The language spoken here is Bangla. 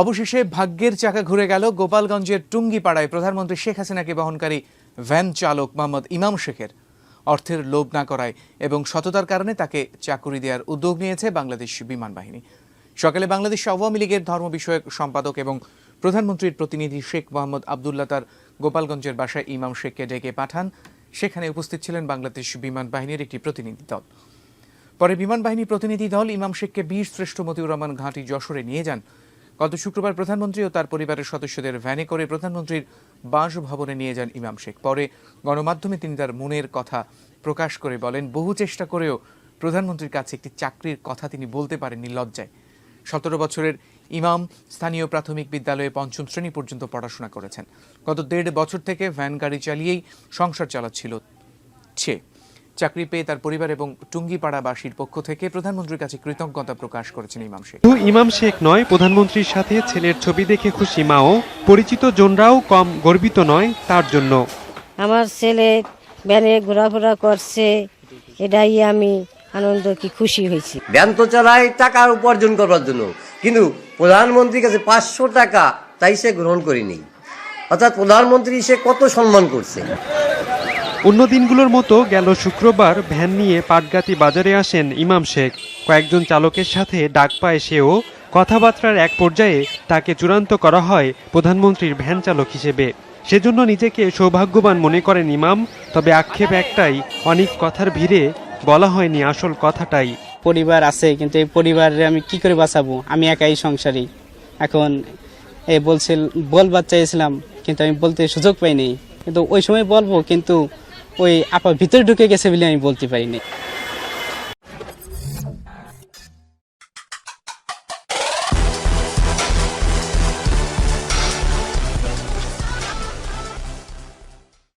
অবশেষে ভাগ্যের চাকা ঘুরে গেল গোপালগঞ্জের টুঙ্গিপাড়ায় প্রধানমন্ত্রী শেখ হাসিনাকে বহনকারী ভ্যান চালক মোহাম্মদ ইমাম শেখের। অর্থের লোভ না করায় এবং সততার কারণে তাকে চাকুরি দেওয়ার উদ্যোগ নিয়েছে বাংলাদেশ বিমান বাহিনী। সকালে বাংলাদেশ আওয়ামী লীগের ধর্ম বিষয়ক সম্পাদক এবং প্রধানমন্ত্রীর প্রতিনিধি শেখ মোহাম্মদ আবদুল্লাহ তার গোপালগঞ্জের বাসায় ইমাম শেখকে ডেকে পাঠান। সেখানে উপস্থিত ছিলেন বাংলাদেশ বিমান বাহিনীর একটি প্রতিনিধি দল। পরে বিমান বাহিনী প্রতিনিধি দল ইমাম শেখকে বীর শ্রেষ্ঠ মতিউর রহমান ঘাঁটি যশোরে নিয়ে যান। গত শুক্রবার প্রধানমন্ত্রী ও তার পরিবারের সদস্যদের ভ্যানে করে প্রধানমন্ত্রীর বাসভবনে নিয়ে যান ইমাম শেখ। পরে গণমাধ্যমে তিনি তার মনের কথা প্রকাশ করে বলেন, বহু চেষ্টা করেও প্রধানমন্ত্রীর কাছে একটি চাকরির কথা তিনি বলতে পারেননি লজ্জায়। সতেরো বছরের ইমাম স্থানীয় প্রাথমিক বিদ্যালয়ে পঞ্চম শ্রেণি পর্যন্ত পড়াশোনা করেছেন। গত দেড় বছর থেকে ভ্যান গাড়ি চালিয়েই সংসার চালাচ্ছিল চাকরি পেয়ে তার পরিবার এবং টুঙ্গিপাড়াবাসীর পক্ষ থেকে প্রধানমন্ত্রীর কাছে কৃতজ্ঞতা প্রকাশ করেছেন ইমাম শেখ। শুধু ইমাম শেখ নয় প্রধানমন্ত্রীর সাথে ছেলের ছবি দেখে খুশি মাও পরিচিত জনরাও কম গর্বিত নয় তার জন্য। আমার ছেলে ব্যানে ঘোরাফেরা করছে এটাই আমি আনন্দ কি খুশি হয়েছি। ব্যান তো চালায় টাকা উপার্জন করবার জন্য কিন্তু প্রধানমন্ত্রীর কাছে পাঁচশো টাকা তাই সে গ্রহণ করিনি। অর্থাৎ প্রধানমন্ত্রী সে কত সম্মান করছে। অন্য দিনগুলোর মতো গেল শুক্রবার ভ্যান নিয়ে পাটগাতি বাজারে আসেন ইমাম শেখ। কয়েকজন চালকের সাথে ডাক পায় সেও। কথাবার্তার এক পর্যায়ে তাকে চূড়ান্ত করা হয় প্রধানমন্ত্রীর ভ্যান চালক হিসেবে। সেজন্য নিজেকে সৌভাগ্যবান মনে করেন ইমাম, তবে আক্ষেপ একটাই, অনেক কথার ভিড়ে বলা হয়নি আসল কথাটাই। পরিবার আছে, কিন্তু এই পরিবারে আমি কি করে বাঁচাবো? আমি একাই সংসারী। এখন এ বলছিল, বলবার চাইছিলাম, কিন্তু আমি বলতে সুযোগ পাইনি। কিন্তু ওই সময় বলব, কিন্তু ওই আপা ভিতরে ঢুকে গেছে বলে আমি বলতে পারিনি।